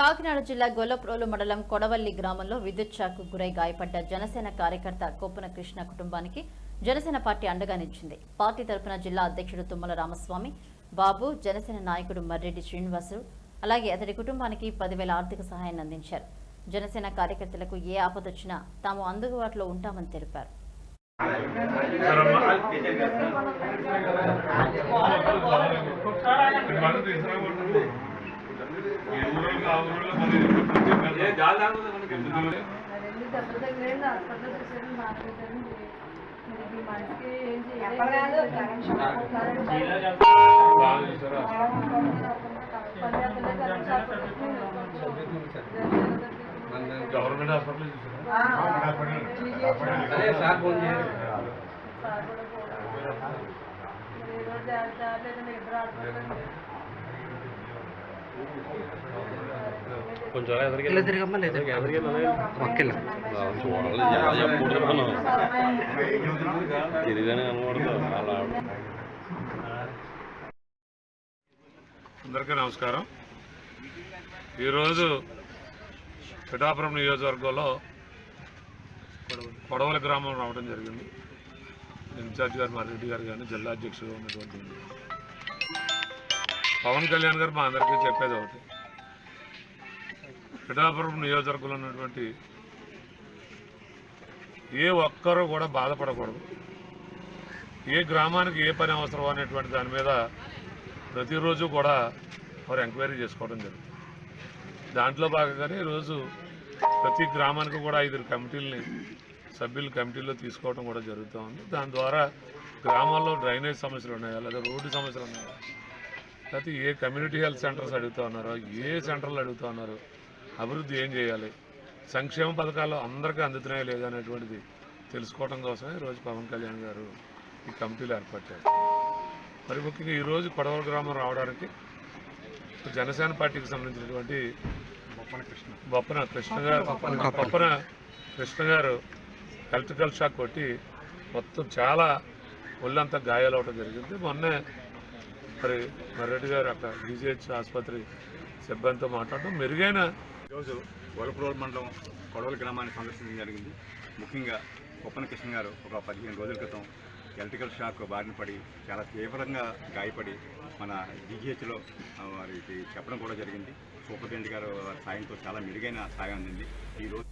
కాకినాడ జిల్లా గొల్లప్రోలు మండలం కొడవల్లి గ్రామంలో విద్యుత్ షాక్కు గురై గాయపడ్డ జనసేన కార్యకర్త కోపన కృష్ణ కుటుంబానికి జనసేన పార్టీ అండగా నిలిచింది. పార్టీ తరఫున జిల్లా అధ్యక్షుడు తుమ్మల రామస్వామి బాబు జనసేన నాయకుడు మర్రెడ్డి శ్రీనివాసుడు అలాగే అతడి కుటుంబానికి పదివేల ఆర్థిక సహాయాన్ని అందించారు. జనసేన కార్యకర్తలకు ఏ ఆపదొచ్చినా తాము అందుబాటులో ఉంటామని తెలిపారు. తగిలేండి హాస్పిటల్ చూసారు? మాకు చూసారు మీరు ఈ మనిషికి ఏం ఎక్కడలేదు, కరెంట్ కొంచెం కనబడతాం అలా. అందరికీ నమస్కారం. ఈరోజు పిఠాపురం నియోజకవర్గంలో కొడవల గ్రామం రావడం జరిగింది. ఇన్ఛార్జ్ గారు మర్రెడ్డి గారు కానీ జిల్లా అధ్యక్షుడు ఉన్నటువంటి పవన్ కళ్యాణ్ గారు మా అందరికీ చెప్పేది ఒకటి. పిఠాపురం నియోజకవర్గంలో ఉన్నటువంటి ఏ ఒక్కరూ కూడా బాధపడకూడదు. ఏ గ్రామానికి ఏ పని అవసరం అనేటువంటి దాని మీద ప్రతిరోజు కూడా వారు ఎంక్వైరీ చేసుకోవడం జరుగుతుంది. దాంట్లో భాగంగానే ఈరోజు ప్రతి గ్రామానికి కూడా ఐదు కమిటీలని సభ్యులు కమిటీల్లో తీసుకోవడం కూడా జరుగుతూ ఉంది. దాని ద్వారా గ్రామాల్లో డ్రైనేజ్ సమస్యలు ఉన్నాయా లేదా రోడ్డు సమస్యలు ఉన్నాయా? లేకపోతే ఏ కమ్యూనిటీ హెల్త్ సెంటర్స్ అడుగుతూ ఉన్నారో ఏ సెంటర్లు అడుగుతూ ఉన్నారో అభివృద్ధి ఏం చేయాలి? సంక్షేమ పథకాలు అందరికీ అందుతున్నాయో లేదనేటువంటిది తెలుసుకోవడం కోసమే ఈరోజు పవన్ కళ్యాణ్ గారు ఈ కమిటీలు ఏర్పట్టారు మరి ముఖ్యంగా ఈరోజు కొడవల గ్రామం రావడానికి జనసేన పార్టీకి సంబంధించినటువంటి బొప్పన కృష్ణ గారు బొప్పన కృష్ణ గారు ఎలక్ట్రికల్ షాక్ కొట్టి మొత్తం చాలా ఒళ్ళంతా గాయాలు అవడం జరిగింది. మొన్నే మరి మర్రెడ్డి గారు అక్కడ బీజీహెచ్ ఆసుపత్రి సిబ్బందితో మాట్లాడడం మెరుగైన ఈరోజు గొలపరోలు మండలం కొడవల గ్రామాన్ని సందర్శించడం జరిగింది. ముఖ్యంగా కొప్పన కిషన్ గారు ఒక పదిహేను రోజుల క్రితం ఎలక్ట్రికల్ షాక్ బారిన పడి చాలా తీవ్రంగా గాయపడి మన జీజీహెచ్లో వారికి చెప్పడం కూడా జరిగింది. సూపరింటెండెంట్ గారు సాయంతో చాలా మెరుగైన సాయం అందింది. ఈరోజు